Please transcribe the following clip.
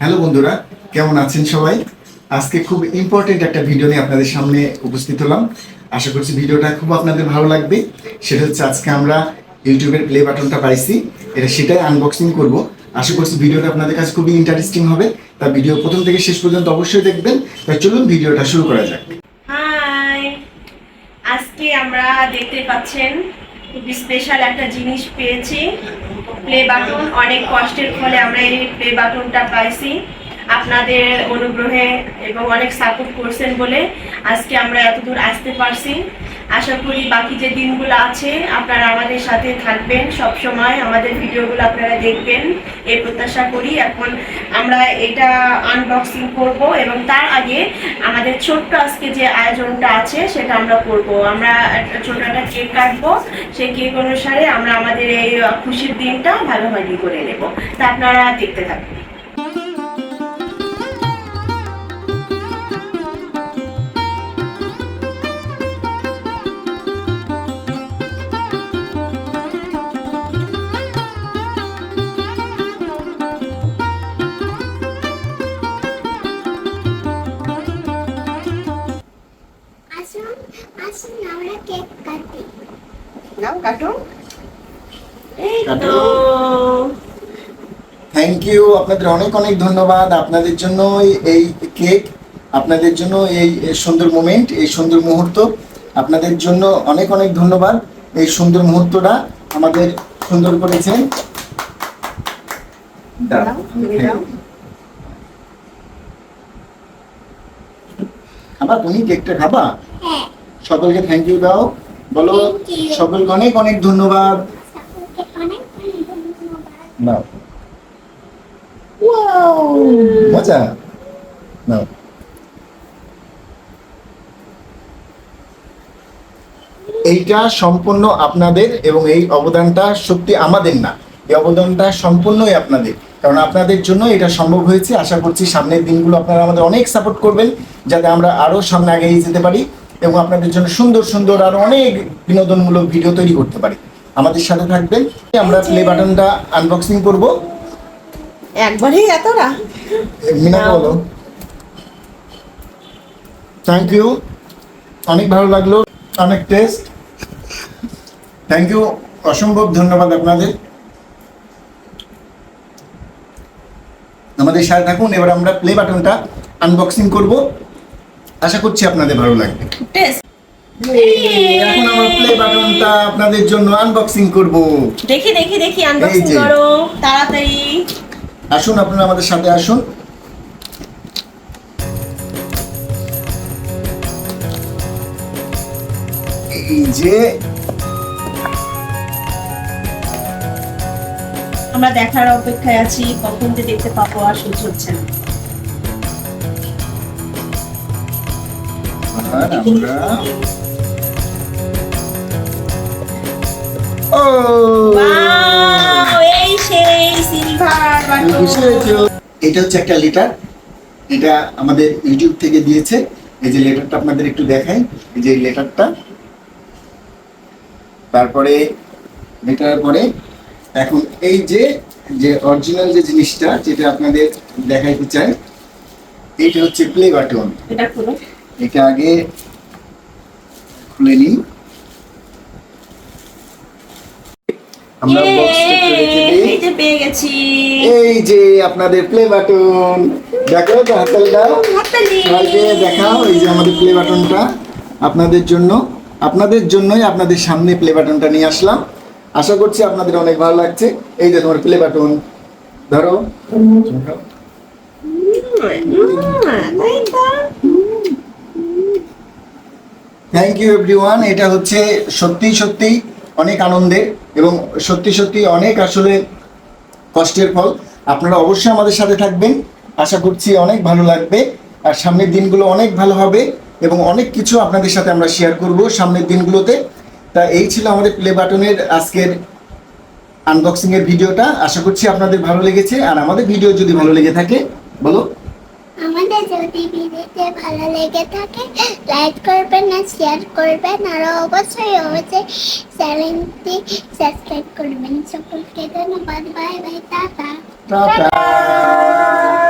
Hello বন্ধুরা, কেমন আছেন সবাই? আজকে খুব ইম্পর্টেন্ট একটা ভিডিও নিয়ে আপনাদের সামনে উপস্থিত হলাম। আশা করছি ভিডিওটা খুব আপনাদের ভালো লাগবে। সেটা হচ্ছে আজকে আমরা ইউটিউবের প্লে বাটনটা পাইছি। এটা সেটাই আনবক্সিং করব। আশা করছি ভিডিওটা আপনাদের কাছে খুবই ইন্টারেস্টিং হবে। তা ভিডিও প্রথম থেকে শেষ পর্যন্ত অবশ্যই দেখবেন। তাই চলুন ভিডিওটা শুরু করা যাক। আজকে আমরা দেখতে পাচ্ছেন খুবই স্পেশাল একটা জিনিস পেয়েছি। প্লে বাটন অনেক কষ্টের ফলে আমরা এই প্লে বাটনটা পাইছি। আপনাদের অনুগ্রহে এবং অনেক সাপোর্ট করছেন বলে আজকে আমরা এতদূর আসতে পারছি। আশা করি বাকি যে দিনগুলো আছে, আপনারা আমাদের সাথে থাকবেন সব সময় আমাদের ভিডিওগুলো আপনারা দেখবেন। এই প্রত্যাশা করি। এখন আমরা এটা আনবক্সিং করব এবং তার আগে আমাদের ছোট্ট আজকে যে আয়োজনটা আছে, সেটা আমরা করব। আমরা একটা ছোট একটা কেক কাটবো। সেই কেক অনুসারে আমরা আমাদের এই খুশির দিনটা ভালোভাবে করে নেব। তা আপনারা দেখতে থাকুন। এই কাটো। থ্যাংক ইউ আপনাদের অনেক অনেক ধন্যবাদ। আপনাদের জন্য এই কেক আপনাদের জন্য এই সুন্দর মোমেন্ট এই সুন্দর মুহূর্ত। আপনাদের জন্য অনেক অনেক ধন্যবাদ এই সুন্দর মুহূর্তটা আমাদের সুন্দর করেছেন। দাও। খাবা তুমি কেকটা খাবা? হ্যাঁ। সকলকে থ্যাংক ইউ দাও। বলো সকলকে অনেক অনেক ধন্যবাদ। নাও। ওয়াও মজা। নাও। এইটা সম্পূর্ণ আপনাদের এবং এই অবদানটা সত্যি আমাদের না। এই অবদানটা সম্পূর্ণই আপনাদের। কারণ আপনাদের জন্য এটা সম্ভব হয়েছে। আশা করছি সামনের দিনগুলো আপনারা আমাদের অনেক সাপোর্ট করবেন যাতে আমরা আরও সামনে এগিয়ে যেতে পারি। এবং আপনাদের জন্য সুন্দর সুন্দর আর অনেক বিনোদনমূলক ভিডিও তৈরি করতে পারি। আমাদের সাথে থাকবেন। আমরা প্লে বাটনটা আনবক্সিং করব। একবারেই এতটা মিনা বলো। থ্যাংক ইউ অনেক ভালো লাগল। অনেক টেস্ট থ্যাংক ইউ অসম্ভব ধন্যবাদ আপনাদের। আমাদের সাথে থাকুন। এবার আমরা প্লে বাটনটা আনবক্সিং করব। আশা করছি আপনাদের ভালো লাগবে। এখন আমরা প্লে বাটনটা আপনাদের জন্য আনবক্সিং করব। দেখি দেখি দেখি আনবক্সিং। করো তাড়াতাড়ি। আসুন আপনারা আমাদের সাথে আসুন। এই যে। আমরা দেখার অপেক্ষায় আছি কখন যে দেখতে পাবো আর সহ্য হচ্ছে না। আমরা ও! এই সেই সিলভার? এটা হচ্ছে একটা লেটার এটা আমাদের ইউটিউব থেকে দিয়েছে। এই যে লেটারটা আপনাদের একটু দেখাই। এই যে লেটারটা তারপরে লেটার পরে এখন এই যে যে অরিজিনাল যে জিনিসটা যেটা আপনাদের দেখাইতে চাই এইটা হচ্ছে প্লে বাটন এটা এটা আগে খুলে নিই। আমরা বক্সটা এই যে পেয়ে গেছি। এই যে আপনাদের প্লে বাটন দেখো তো হাততালি! সবাইকে দেখাও এই যে আমাদের প্লে বাটনটা আপনাদের জন্য আপনাদের জন্যই আপনাদের সামনে প্লে বাটনটা নিয়ে আসলাম। আশা করছি আপনাদের অনেক ভালো লাগছে। এই যে তোমার প্লে বাটন ধরো? থ্যাংক ইউ এভরিওয়ান এটা হচ্ছে সত্যি সত্যি অনেক আনন্দের এবং সত্যি সত্যি অনেক আসলে কষ্টের ফল। আপনারা অবশ্যই আমাদের সাথে থাকবেন। আশা করছি অনেক ভালো লাগবে। আর সামনের দিনগুলো অনেক ভালো হবে এবং অনেক কিছু আপনাদের সাথে আমরা শেয়ার করব সামনের দিনগুলোতে। তা এই ছিল আমাদের প্লে বাটনের আজকের আনবক্সিংয়ের ভিডিওটা। আশা করছি আপনাদের ভালো লেগেছে। আর আমাদের ভিডিও যদি ভালো লেগে থাকে, বলো। ভিডিওতে ভালো লেগে থাকে লাইক করবেন আর শেয়ার করবেন। আরও অবশ্যই অবশ্যই চ্যানেলটি সাবস্ক্রাইব করবেন। সকলকে ধন্যবাদ। Bye bye tata. টাটা।